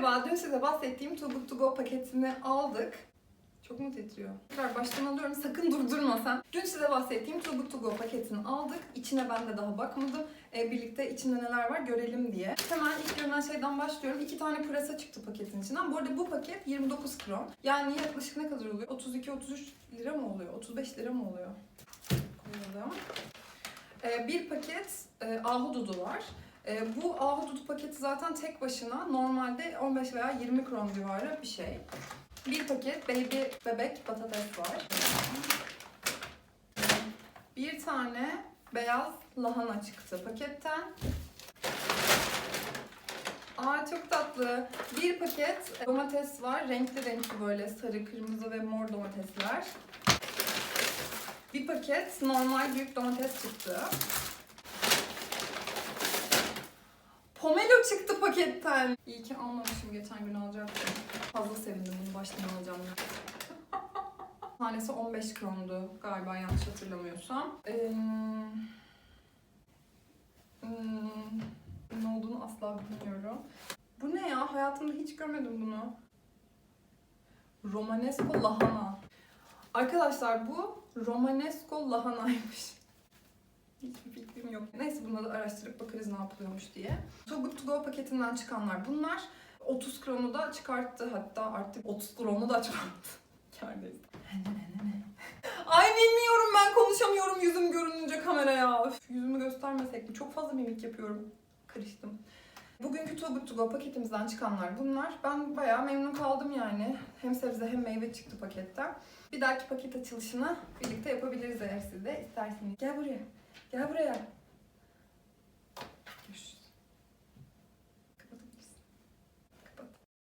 Merhaba, dün size bahsettiğim Too Good To Go paketini aldık. Çok mu titriyor? Tekrar baştan alıyorum, sakın durdurma sen. Dün size bahsettiğim Too Good To Go paketini aldık. İçine ben de daha bakmadım. Ee, birlikte içinde neler var görelim diye. Hemen ilk görünen şeyden başlıyorum. İki tane pırasa çıktı paketin içinden. Bu arada bu paket 29 kron. Yani yaklaşık ne kadar oluyor? 32-33 lira mı oluyor? 35 lira mı oluyor? Koyalım. Ee, bir paket e, ahududu var. E, bu ahududu paketi zaten tek başına normalde 15 veya 20 kron civarı bir şey. Bir paket baby bebek patates var. Bir tane beyaz lahana çıktı paketten. Aa çok tatlı. Bir paket domates var. Renkli renkli böyle sarı, kırmızı ve mor domatesler. Bir paket normal büyük domates çıktı. Çıktı paketten. İyi ki almamışım geçen gün alacaktım. Fazla sevindim bunu baştan alacağım. Tanesi 15 krondu galiba yanlış hatırlamıyorsam. Ee, ne olduğunu asla bilmiyorum. Bu ne ya? Hayatımda hiç görmedim bunu. Romanesco lahana. Arkadaşlar bu Romanesco lahanaymış. Hiçbir fikrim yok. Neyse bunları araştırıp bakarız ne yapılıyormuş diye. Too Good To Go paketinden çıkanlar bunlar. 30 kronu da çıkarttı hatta artık 30 kronu da çıkarttı. Kârdayız. Ay bilmiyorum ben konuşamıyorum yüzüm görününce kameraya. Üf, yüzümü göstermesek mi? Çok fazla mimik yapıyorum. Karıştım. Bugünkü Too Good To Go paketimizden çıkanlar bunlar. Ben bayağı memnun kaldım yani. Hem sebze hem meyve çıktı paketten. Bir dahaki paket açılışını birlikte yapabiliriz eğer siz de isterseniz. Gel buraya. Gel buraya. Görüşürüz.